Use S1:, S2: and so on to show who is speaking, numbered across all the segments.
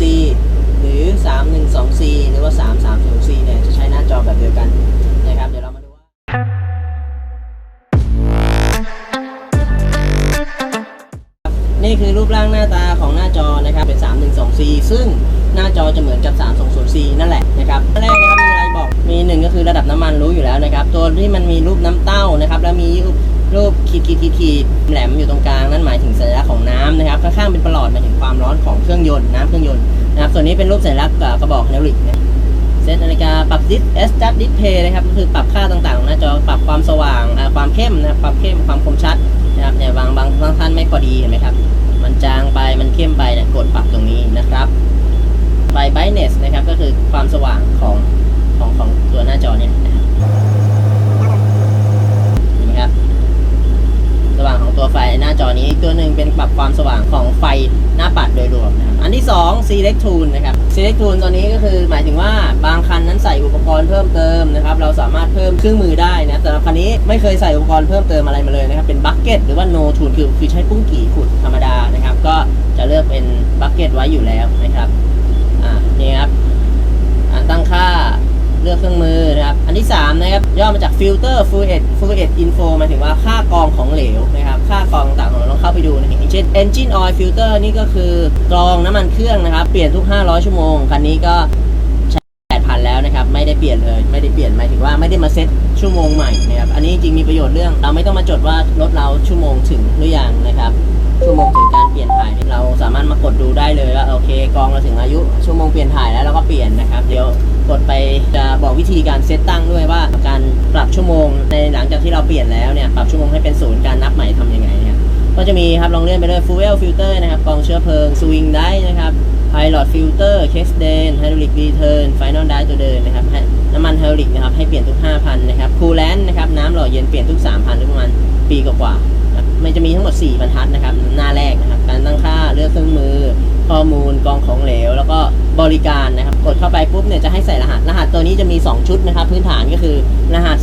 S1: c หรือ 3124หรือว่า 330C เนี่ยจะใช้หน้าจอแบบเดียวกันนะครับ เดี๋ยวเรามาดูว่า นี่คือรูปร่างหน้าตาของหน้าจอนะครับเป็น 312C ซึ่งหน้าจอจะเหมือนกับ 320C นั่นแหละนะครับแรกนะครับมีอะไรบอกมีหนึ่งก็คือระดับน้ำมันรู้อยู่แล้วนะครับ ตัวที่มันมีรูปน้ำเต้านะครับ แล้วมีรูป รูปขีดขีดขีดขีดแหลมอยู่ตรงกลางนั่นหมายถึงสัญลักษณ์ของน้ำนะครับข้างๆเป็นประหลอดหมายถึงความร้อนของเครื่องยนต์น้ำเครื่องยนต์นะครับส่วนนี้เป็นรูปสัญลักษณ์กระบอกไฮดรอลิกนะเซตนาฬิกาปรับดิสเอสจัดดิสเพย์นะครับก็คือปรับค่าต่างๆของหน้าจอปรับความสว่างความเข้มนะครับปรับเข้มความคมชัดนะครับเนี่ยบางบางบางท่านไม่พอดีเห็นไหมครับมันจางไปมันเข้มไปเนี่ยกดปรับตรงนี้นะครับไฟ brightness นะครับก็คือความสว่างของของตัวหน้าจอเนี่ยนะครับเห็นไหมครับ สว่างของตัวไฟหน้าจอนี้อีกตัวหนึ่งเป็นปรับ ความสว่างของไฟหน้าปัดโดยรวมนะครับอันที่ 2 select tool นะครับ select tool ตัวนี้ก็คือหมายถึงว่าบางคันนั้นใส่อุปกรณ์เพิ่มเติมนะครับเราสามารถเพิ่มเครื่องมือได้นะแต่คันนี้ไม่เคยใส่อุปกรณ์เพิ่มเติมอะไรมาเลยนะครับเป็นบั c เก็ตหรือว่า no tool คือคือใช้ปุ้งกี่ขุดธรรมดานะครับก็จะเลือกเป็นบั c เก็ตไว้อยู่แล้วนะครับอ่านี่ครับอ่าตั้งค่าเลือกเครื่องมือนะครับ อันที่ 3 นะครับ ย่อมาจาก filter fluid fluid info หมายถึงว่าค่ากรองของเหลวนะครับ ค่ากรองต่างๆเราลองเข้าไปดูนะครับอย่างเช่น engine oil filter นี่ก็คือกรองน้ำมันเครื่องนะครับ เปลี่ยนทุก 500 ชั่วโมง คันนี้ก็ใช้8,000แล้วนะครับ ไม่ได้เปลี่ยนเลย ไม่ได้เปลี่ยนหมายถึงว่าไม่ได้มาเซ็ตชั่วโมงใหม่นะครับ อันนี้จริงมีประโยชน์เรื่อง เราไม่ต้องมาจดว่ารถเราชั่วโมงถึงหรือยังนะครับ ชั่วโมงถึงการเปลี่ยนถ่ายเราสามารถมากดดูได้เลยว่าโอเคกองเราถึงอายุชั่วโมงเปลี่ยนถ่ายแล้วเราก็เปลี่ยนนะครับ เดี๋ยวกดไปจะบอกวิธีการเซตตั้งด้วยว่าการปรับชั่วโมง ที่เราเปลี่ยนแล้วเนี่ยปรับชั่วโมงให้เป็นศูนย์การนับใหม่ทำยังไงเนะครับก็จะมีครับลองเลื่อนไปเลย fuel filter นะครับกองเชื้อเพลิง swing ได้นะครับ pilot filter case drain hydraulic return final die ตัวเดินนะครับน้ำมันไฮดรอลิกนะครับให้เปลี่ยนทุก 5,000นะครับ coolant นะครับน้ำหล่อเย็นเปลี่ยนทุก 3,000หรือประมาณปีกว่าๆมันจะมีทั้งหมด 4 บรรทัดนะครับหน้าแรกนะครับการตั้งค่าเลือกเครื่องมือ ข้อมูลกองของเหลว แล้วก็ บริการนะครับกดเข้าไปปุ๊บเนี่ยจะให้ใส่รหัสรหัสตัวนี้จะมี 2 ชุดนะครับ พื้นฐานก็คือรหัส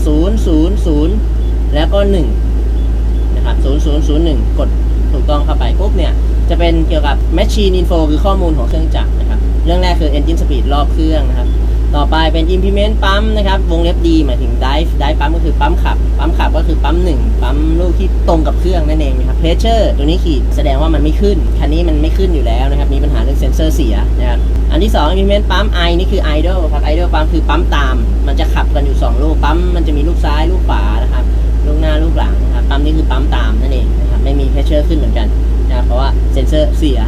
S1: 000 แล้วก็1นะครับ0001 กดถูกต้องเข้าไปปุ๊บเนี่ยจะเป็นเกี่ยวกับ Machine Info คือข้อมูลของเครื่องจักรนะครับ เรื่องแรกคือ Engine Speed รอบเครื่องนะครับ ต่อไปเป็น implement ปั๊มนะครับ วงเล็บ D หมายถึง dive dive ปั๊มก็คือปั๊มขับ ปั๊มขับก็คือปั๊มหนึ่งปั๊มลูกที่ตรงกับเครื่องนั่นเองนะครับ pressure ตัวนี้ขีดแสดงว่ามันไม่ขึ้น คันนี้มันไม่ขึ้นอยู่แล้วนะครับ มีปัญหาเรื่องเซนเซอร์เสียนะครับ อันที่2 implement ปั๊ม I นี่คือ idle ครับ idle ปั๊มคือปั๊มตาม มันจะขับกันอยู่ 2 ลูก ปั๊มมันจะมีลูกซ้ายลูกขวานะครับ ลูกหน้าลูกหลังนะครับ ปั๊มนี่คือปั๊มตามนั่นเองนะครับ ไม่มี pressure ขึ้นเหมือนกันนะเพราะว่าเซนเซอร์เสีย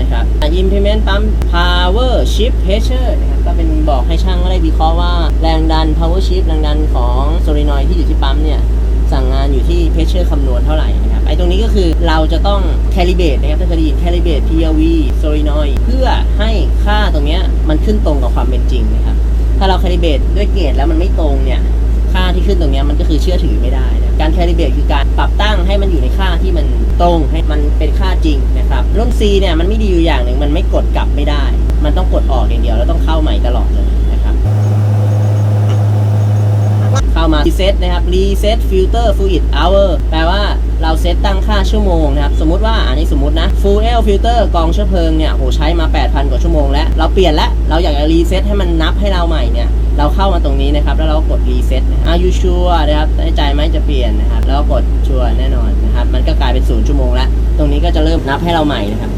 S1: นะครับ implement ปั๊ม power shift pressure นะครับ ก็เป็นบอกให้ช่างได้วิเคราะห์ว่าแรงดัน power shift แรงดันของ solenoid ที่อยู่ที่ปั๊มเนี่ย สั่งงานอยู่ที่ pressure คำนวณเท่าไหร่นะครับไอ้ตรงนี้ก็คือเราจะต้อง calibrate นะครับถ้าเคยได้ยิน calibrate PLV solenoid เพื่อให้ค่าตรงนี้มันขึ้นตรงกับความเป็นจริงนะครับถ้าเรา calibrate ด้วยเกจแล้วมันไม่ตรงเนี่ยค่าที่ขึ้นตรงนี้มันก็คือเชื่อถือไม่ได้นะการ calibrate คือการปรับตั้งให้มันอยู่ในค่าที่มันตรงให้มันเป็นค่าจริงนะครับรุ่น C เนี่ยมันไม่ดีอยู่อย่างหนึ่งมันไม่กดกลับไม่ได้ มันต้องกดออกอย่างเดียวแล้วต้องเข้าใหม่ตลอดเลยนะครับ เข้ามา reset นะครับ reset filter fluid hour แปลว่าเราเซตตั้งค่าชั่วโมงนะครับ สมมติว่าอันนี้สมมตินะ fuel filter กรองเชื้อเพลิงเนี่ยโหใช้มา 8,000 กว่าชั่วโมงแล้ว เราเปลี่ยนแล้ว เราอยากจะ reset ให้มันนับให้เราใหม่เนี่ย เราเข้ามาตรงนี้นะครับ แล้วเรากด reset นะ Are you sure นะครับได้ใจไหมจะเปลี่ยนนะครับ แล้วกดชัวร์แน่นอนนะครับ มันก็กลายเป็นศูนย์ชั่วโมงแล้ว ตรงนี้ก็จะเริ่มนับให้เราใหม่นะครับ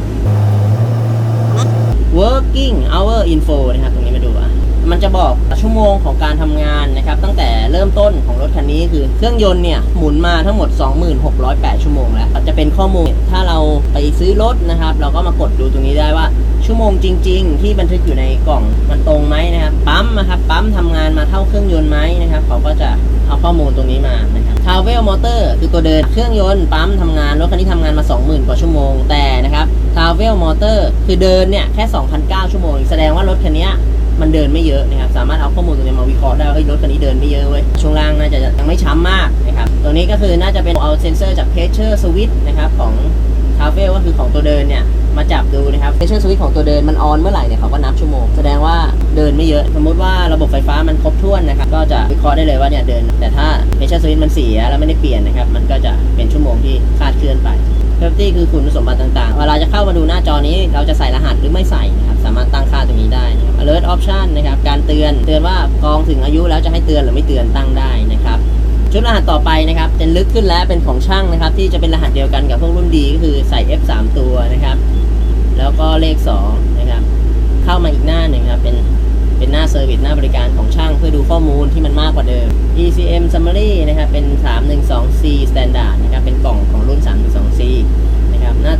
S1: working hour info นะครับ ตรงนี้ จะบอกชั่วโมงของการทำงานนะครับ ตั้งแต่เริ่มต้นของรถคันนี้คือเครื่องยนต์เนี่ยหมุนมาทั้งหมด 2608 ชั่วโมงแล้วจะเป็นข้อมูลถ้าเราไปซื้อรถนะครับ เราก็มากดดูตรงนี้ได้ว่าชั่วโมงจริง ๆ ที่บันทึกอยู่ในกล่องมันตรงไหมนะครับปั๊มนะครับปั๊มทำงานมาเท่าเครื่องยนต์ไหมนะครับเขาก็จะเอาข้อมูลตรงนี้มานะครับ Travel Motor คือตัวเดินเครื่องยนต์ปั๊มทำงานรถคันนี้ทำงานมา 20,000 กว่าชั่วโมงแต่นะครับ Travel Motor คือเดินเนี่ยแค่ 2,009 ชั่วโมง แสดงว่ารถคันนี้ มันเดินไม่เยอะนะครับสามารถเอาข้อมูลตรงนี้มาวิเคราะห์ได้ว่าเฮ้ยรถคันนี้เดินไม่เยอะเว้ยช่วงล่างน่าจะยังไม่ช้ำมากนะครับตัวนี้ก็คือน่าจะเป็นเอาเซนเซอร์จาก pressure switch นะครับของคาเฟ่ก็คือของตัวเดินเนี่ยมาจับดูนะครับ pressure switch ของตัวเดินมันออนเมื่อไหร่เนี่ยเขาก็นับชั่วโมง แสดงว่าเดินไม่เยอะ สมมุติว่าระบบไฟฟ้ามันครบถ้วนนะครับก็จะวิเคราะห์ได้เลยว่าเนี่ยเดิน แต่ถ้า pressure switch มันเสียแล้วไม่ได้เปลี่ยนนะครับมันก็จะเป็นชั่วโมงที่คลาดเคลื่อนไป Property คือคุณสมบัติต่างๆ เวลาจะเข้ามาดูหน้าจอนี้ เราจะใส่รหัสหรือไม่ใส่นะครับ สามารถตั้งค่าตรงนี้ได้นะครับ Alert Option นะครับ การเตือน เตือนว่ากองถึงอายุแล้วจะให้เตือนหรือไม่เตือนตั้งได้นะครับ ชุดรหัสต่อไปนะครับจะลึกขึ้นแล้วเป็นของช่างนะครับ ที่จะเป็นรหัสเดียวกันกับพวกรุ่นดีก็คือใส่ F 3ตัวนะครับ แล้วก็เลข2นะครับ เข้ามาอีกหน้าหนึ่งครับเป็นเป็นหน้าเซอร์วิสหน้าบริการของช่างเพื่อดูข้อมูลที่มันมากกว่าเดิม ECM Summary นะครับเป็น 312C Standard นะครับ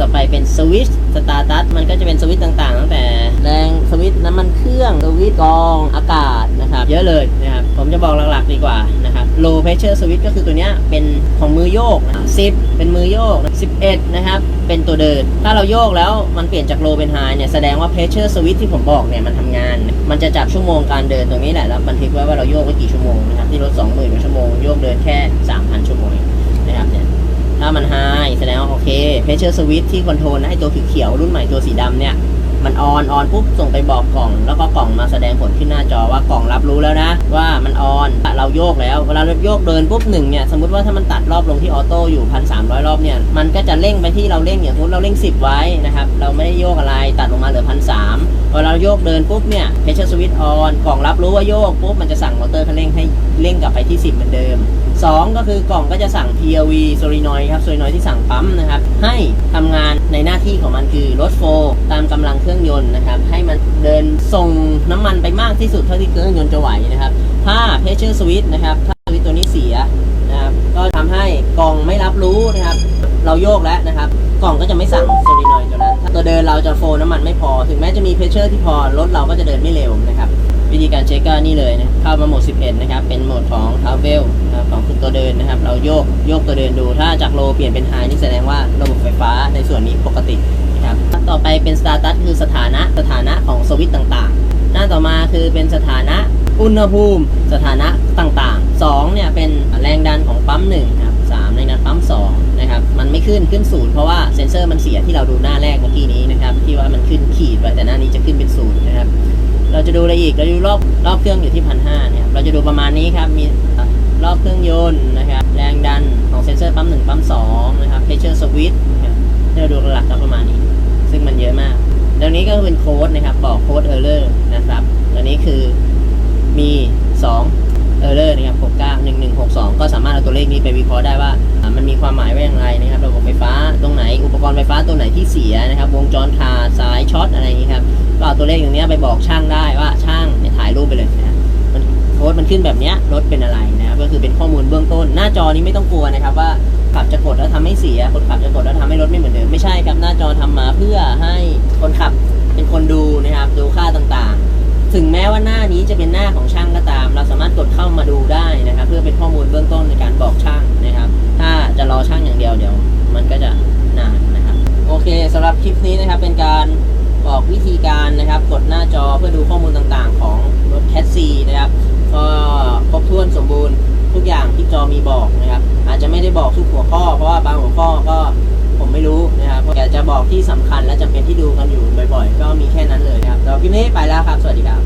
S1: ต่อไปเป็นสวิตช์สตาร์ตัสมันก็จะเป็นสวิตช์ต่างๆ ตั้งแต่แรงสวิตช์น้ำมันเครื่องสวิตช์กรองอากาศนะครับเยอะเลยนะครับผมจะบอกหลักๆดีกว่านะครับ low pressure switch ก็คือตัวเนี้ยเป็นของมือโยกนะ10 เป็นมือโยก 11 นะครับ เป็นตัวเดิน ถ้าเราโยกแล้วมันเปลี่ยนจาก low เป็น high เนี่ยแสดงว่า pressure switch ที่ผมบอกเนี่ยมันทำงาน มันจะจับชั่วโมงการเดินตรงนี้แหละแล้วบันทึกไว้ว่าเราโยกไว้กี่ชั่วโมงนะครับที่รถ20,000กว่าชั่วโมงโยกเดินแค่ 3,000 ชั่วโมง ถ้ามันไฮแสดงว่าโอเคเพชเชอร์สวิตที่คอนโทรลให้ตัวเขียวรุ่นใหม่ตัวสีดำเนี่ย มันออนออนปุ๊บส่งไปบอกกล่อง แล้วก็กล่องมาแสดงผลขึ้นหน้าจอว่ากล่องรับรู้แล้วนะ ว่ามันออนเราโยกแล้วเวลาเราโยกเดินปุ๊บหนึ่งเนี่ยสมมติว่าถ้ามันตัดรอบลงที่ออโต้อยู่พันสามรอบเนี่ยมันก็จะเร่งไปที่เราเร่งอย่างสมมติเราเร่ง10ไว้นะครับเราไม่ได้โยก พอเราโยกเดินปุ๊บเนี่ยเพชเชอร์สวิตออนกล่องรับรู้ว่าโยกปุ๊บมันจะสั่งมอเตอร์คันเร่งให้เร่งกลับไปที่ 10 เหมือนเดิมสองก็คือกล่องก็จะสั่ง PLV โซลินอยครับโซลินอยที่สั่งปั๊มนะครับให้ทำงานในหน้าที่ของมันคือลดโฟลตามกำลังเครื่องยนต์นะครับให้มันเดินส่งน้ำมันไปมากที่สุดเท่าที่เครื่องยนต์จะไหวนะครับถ้า pressure switch นะครับถ้าสวิตตัวนี้เสีย ก็ทำให้กล่องไม่รับรู้นะครับ เราโยกแล้วนะครับ กล่องก็จะไม่สั่งโซลินอยตัวนั้น ถ้าตัวเดินเราจะโฟน้ำมันไม่พอ ถึงแม้จะมี pressure ที่พอรถเราก็จะเดินไม่เร็วนะครับ วิธีการเช็คก็นี่เลยนะเข้ามาโหมด 11 นะครับ เป็นโหมดของ travel นะครับของตัวเดินนะครับ เราโยกโยกตัวเดินดู ถ้าจากโลเปลี่ยนเป็น high นี่แสดงว่าระบบไฟฟ้าในส่วนนี้ปกตินะครับ ต่อไปเป็น status คือสถานะสถานะของสวิตช์ต่างๆ หน้าต่อมาคือเป็นสถานะอุณหภูมิ สถานะต่างๆ2เนี่ยเป็นแรงดันของปั๊ม1นะครับ3แรงดันปั๊ม2นะครับมันไม่ขึ้นขึ้นศูนย์เพราะว่าเซ็นเซอร์มันเสียที่เราดูหน้าแรกเมื่อกี้นี้นะครับที่ว่ามันขึ้นขีดไว้แต่หน้านี้จะขึ้นเป็นศูนย์นะครับเราจะดูอะไรอีกเราดูรอบรอบเครื่องอยู่ที่พันห้าเนี่ยเราจะดูประมาณนี้ครับมีรอบเครื่องยนต์นะครับแรงดันของเซ็นเซอร์ปั๊มหนึ่งปั๊มสองนะครับเพชเชอร์สวิตนะครับที่เราดูหลักๆก็ประมาณนี้ ซึ่งมันเยอะมาก ตรงนี้ก็เป็นโค้ดนะครับ บอกโค้ดเออร์เลอร์นะครับตัวนี้คือมี2เออร์เร์นะครับ69 1162 ก็สามารถเอาตัวเลขนี้ไปวิเคราะห์ได้ว่า มันมีความหมายว่าอย่างไรนะครับ ระบบไฟฟ้าตรงไหน อุปกรณ์ไฟฟ้าตัวไหนที่เสียนะครับ วงจรขาดสายช็อตอะไรอย่างนี้ครับ ก็เอาตัวเลขอย่างนี้ไปบอกช่างได้ว่าช่างถ่ายรูปไปเลยนะครับ ค้ดมันขึ้นแบบนี้รถเป็นอะไรนะครับก็คือเป็นข้อมูลเบื้องต้น หน้าจอนี้ไม่ต้องกลัวนะครับว่าขับจะกดแล้วทำให้เสีย คนขับจะกดแล้วทำให้รถไม่เหมือนเดิมไม่ใช่ครับหน้าจอทำมาเพื่อให้คนขับเป็นคนดูนะครับดูค่าต่างๆ ถึงแม้ว่าหน้านี้จะเป็นหน้าของช่างก็ตาม เราสามารถกดเข้ามาดูได้นะครับ เพื่อเป็นข้อมูลเบื้องต้นในการบอกช่างนะครับ ถ้าจะรอช่างอย่างเดียวเดี๋ยว มันก็จะนานนะครับ โอเคสำหรับคลิปนี้นะครับเป็นการบอกวิธีการนะครับ กดหน้าจอเพื่อดูข้อมูลต่างๆ ของรถแคสซีนะครับ ก็ครบถ้วนสมบูรณ์ทุกอย่างที่จอมีบอกนะครับ อาจจะไม่ได้บอกทุกหัวข้อ เพราะว่าบางหัวข้อก็ผมไม่รู้นะครับแต่จะบอกที่สำคัญและจำเป็นที่ดูกันอยู่บ่อย ๆ ก็มีแค่นั้นเลยนะครับเราคลิปนี้ไปแล้วครับ สวัสดีครับ